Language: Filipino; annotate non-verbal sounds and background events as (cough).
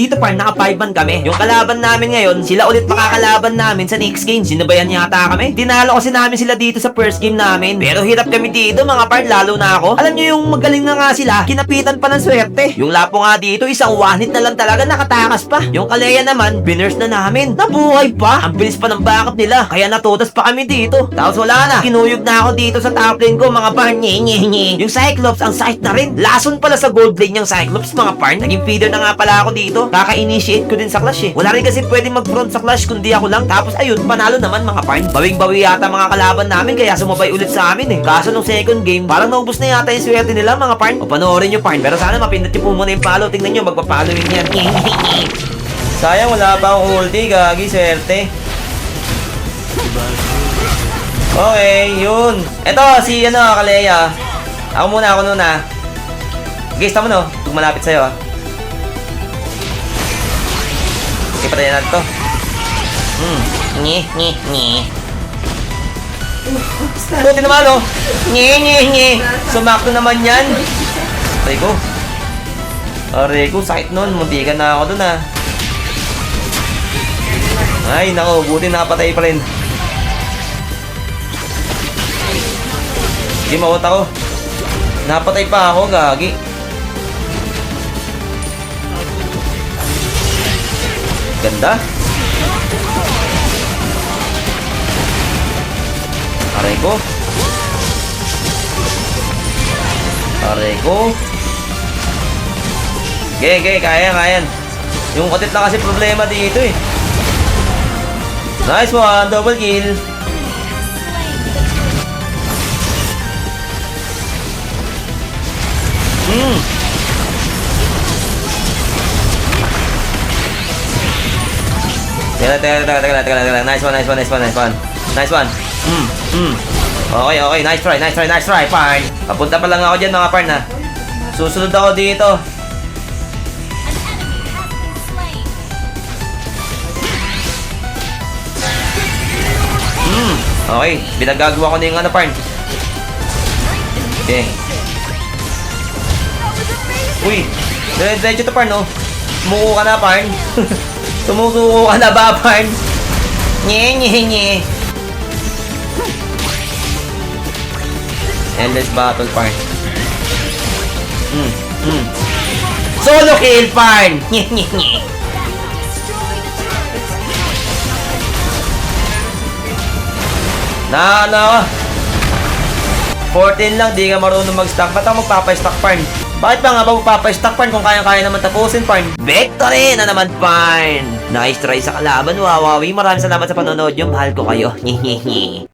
Dito par, naka 5 man kami. Yung kalaban namin ngayon, sila ulit makakalaban namin sa next game. Sinabayan yata kami. Tinalo kasi namin sila dito sa first game namin. Pero hirap kami dito mga par, lalo na ako. Alam nyo yung magaling na nga sila, kinapitan pa ng swerte. Yung lapo nga dito, isang hit na lang talaga nakatakas pa. Yung kaleya naman, binurse na namin. Nabuhay pa. Ang bilis pa ng backup nila. Kaya natutas pa kami dito. Tapos wala na. Kinuyog na ako dito sa top lane ko mga par. Nye, nye, nye. Yung Cyclops, ang sakit na rin. Lason pala sa gold lane yung Cyclops mga par. Naging feeder na nga pala ako dito. Kaka-initiate ko din sa clash eh. Wala rin kasi pwede mag-front sa clash kundi ako lang. Tapos ayun, panalo naman mga par. Bawing-bawi yata mga kalaban namin kaya sumabay ulit sa amin eh. Kaso nung second game, parang naubos na yata yung swerte nila mga par. O panoorin nyo par. Pero sana mapindot nyo po muna yung follow. Tingnan nyo, magpa-following yan. (laughs) Sayang wala pa akong ulti, gagi, swerte. Okay, yun. Ito, si ano, Kaleya. Ako muna, ako muna. Guys, tama no? Kung malapit sa'yo, ah. Okay, patayin natin to. Hmm. Nye, nye, nye. Buti naman, oh. Nye, nye, nye. Sumakto naman yan. Aray ko. Aray ko, sakit nun. Muntikan na ako dun, ah. Ay, nako, buti nakapatay pa rin. Sige, mawat ako. Napatay pa ako, gagi. Ganda. Aray ko. Aray ko. Okay, okay, kaya, kaya. Yung kutit na kasi problema dito eh. Nice one, double kill. Hmm. Teka, teka, teka, teka, teka, teka, teka. Nice one, nice one, nice one, nice one. Nice one. Hmm, hmm. Okay, okay. Nice try, nice try, nice try, parn. Papunta pa lang ako dyan, mga parn, ha. Susunod ako dito. Hmm. Okay, binagagawa ko na yung ano, parn. Okay. Uy, dire-diretso to, parn, oh. Sumuko ka na, parn. (laughs) Sumuko ka na ba, parn? Nye, nye, nye. Endless battle, parn. Hmm, hmm. Solo kill, parn! Nye, nye, nye. Na, na. 14 lang, di ka marunong mag-stack. Ba't ako magpapa-stack, parn? Bakit ba nga ba magpapa-stack, parn, kung kaya-kaya naman tapusin, parn? Victory na naman, parn! Nice try sa kalaban, wawawi. Maraming salamat sa panonood nyo. Mahal ko kayo. (laughs)